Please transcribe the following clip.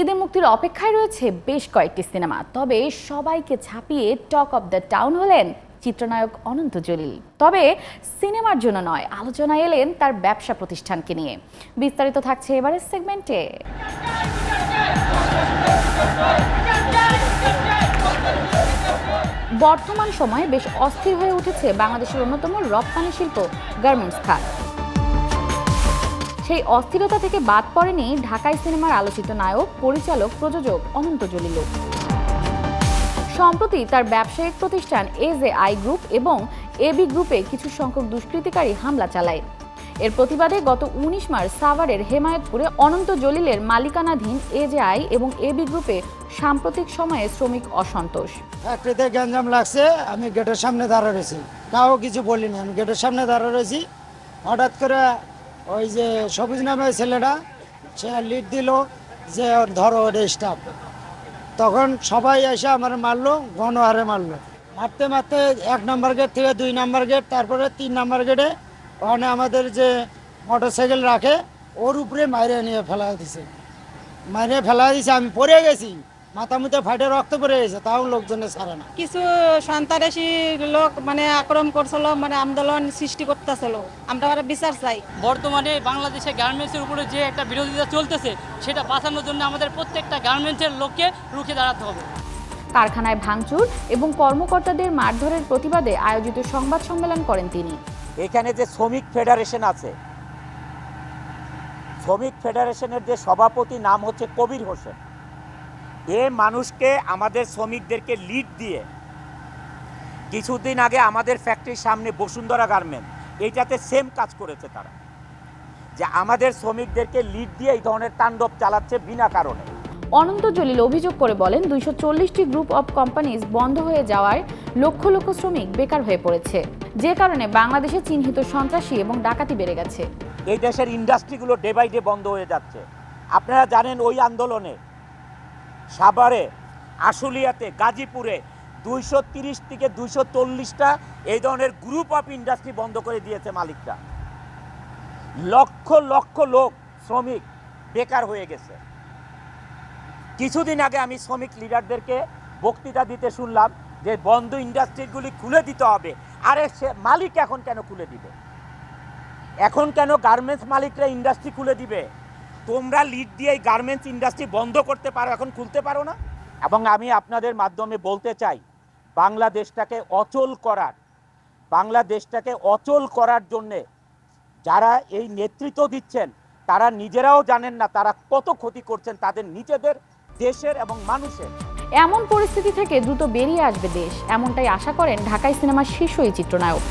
ঈদে মুক্তির অপেক্ষায় রয়েছে বেশ কয়েকটি সিনেমা। তবে সবাইকে ছাপিয়ে টক অফ দ্য টাউন হলেন চিত্রনায়ক অনন্ত জলিল। তবে সিনেমার জন্য নয়, আলোচনায় এলেন তার ব্যবসা প্রতিষ্ঠানকে নিয়ে। বিস্তারিত থাকছে এবারের সেগমেন্টে। বর্তমান সময়ে বেশ অস্থির হয়ে উঠেছে বাংলাদেশের অন্যতম রপ্তানি শিল্প গার্মেন্টস খাত। সেই অস্থিরতা থেকে বাদ পড়েনি ঢাকাই সিনেমার আলোচিত নায়ক, পরিচালক, প্রযোজক অনন্ত জলিল সম্প্রতি তার ব্যবসায়িক প্রতিষ্ঠান এজ আই গ্রুপ এবং এবি গ্রুপে কিছু সংখ্যক দুষ্কৃতিকারী হামলা চালায়। এর প্রতিবাদে গত উনিশ মার্চ সাভারের হেমায়তপুরে অনন্ত জলিলের মালিকানাধীন এজ এ আই এবং এবি গ্রুপে সাম্প্রতিক সময়ে শ্রমিক অসন্তোষ। ফ্যাক্টরিতে গ্যাঞ্জাম লাগছে, আমি গেটের সামনে দাঁড়া রয়েছি। কাউ কিছু বলিনি, আমি গেটের সামনে দাঁড়া রয়েছি। হঠাৎ করে ওই যে সবুজ নামের ছেলেটা, সে লিড দিল যে ওর ধরো ওর স্টাফ তখন সবাই এসে আমার মারলো, গণহারে মারলো। মারতে মারতে এক নম্বর গেট থেকে দুই নম্বর গেট তারপরে তিন নম্বর গেটে ওখানে আমাদের যে মোটর সাইকেল রাখে, ওর উপরে মাইরে নিয়ে ফেলা দিছে। মাইরে ফেলা দিছে, আমি পড়ে গেছি। মাথা মুথে ফাটে রক্ত পড়ে গেছে তাও লোকজনে ছাড়ে না। কিছু সন্ত্রাসী লোক মানে আক্রমণ করছিল মানে আন্দোলন সৃষ্টি করতেছিল। আমরা ওরা বিচার চাই। বর্তমানে বাংলাদেশে গার্মেন্টসের উপরে যে একটা বিরোধিতা চলতেছে সেটা বাঁচানোর জন্য আমাদের প্রত্যেকটা গার্মেন্টসের লোককে রুখে দাঁড়াতে হবে। কারখানায় ভাঙচুর এবং কর্মকর্তাদের মারধরের প্রতিবাদে আয়োজিত সংবাদ সম্মেলন করেন তিনি। এখানে যে শ্রমিক ফেডারেশন আছে শ্রমিক ফেডারেশনের যে সভাপতি নাম হচ্ছে কবির হোসেন। এ মানুষকে আমাদের শ্রমিকদেরকে লিড দিয়ে কিছুদিন আগে আমাদের ফ্যাক্টরির সামনে বসুন্ধরা গার্মেন্ট এইটাতে সেম কাজ করেছে তারা। যে আমাদের শ্রমিকদেরকে লিড দিয়ে এই ধরনের তাণ্ডব চালাচ্ছে বিনা কারণে। অনন্ত জলিল অভিযোগ করে বলেন দুইশো চল্লিশটি গ্রুপ অফ কোম্পানিজ বন্ধ হয়ে যাওয়ায় লক্ষ লক্ষ শ্রমিক বেকার হয়ে পড়েছে। যে কারণে বাংলাদেশে চিহ্নিত সন্ত্রাসী এবং ডাকাতি বেড়ে গেছে। এই দেশের ইন্ডাস্ট্রিগুলো ডে বাই ডে বন্ধ হয়ে যাচ্ছে। আপনারা জানেন ওই আন্দোলনে সাভারে, আশুলিয়াতে, গাজীপুরে দুইশো তিরিশ থেকে দুইশো চল্লিশটা এই ধরনের গ্রুপ অফ ইন্ডাস্ট্রি বন্ধ করে দিয়েছে মালিকরা। লক্ষ লক্ষ লোক শ্রমিক বেকার হয়ে গেছে। কিছুদিন আগে আমি শ্রমিক লিডারদেরকে বক্তৃতা দিতে শুনলাম যে বন্ধ ইন্ডাস্ট্রিগুলি খুলে দিতে হবে। আরে সে মালিক এখন কেন খুলে দিবে? এখন কেন গার্মেন্টস মালিকরা ইন্ডাস্ট্রি খুলে দিবে? তোমরা লিড দিয়ে এই গার্মেন্টস ইন্ডাস্ট্রি বন্ধ করতে পারো, এখন খুলতে পারো না। এবং আমি আপনাদের মাধ্যমে বলতে চাই, বাংলাদেশটাকে অচল করার, বাংলাদেশটাকে অচল করার জন্যে যারা এই নেতৃত্ব দিচ্ছেন, তারা নিজেরাও জানেন না তারা কত ক্ষতি করছেন তাদের নিজেদের, দেশের এবং মানুষের। এমন পরিস্থিতি থেকে দ্রুত বেরিয়ে আসবে দেশ, এমনটাই আশা করেন ঢাকায় সিনেমার শীর্ষ এই চিত্রনায়ক।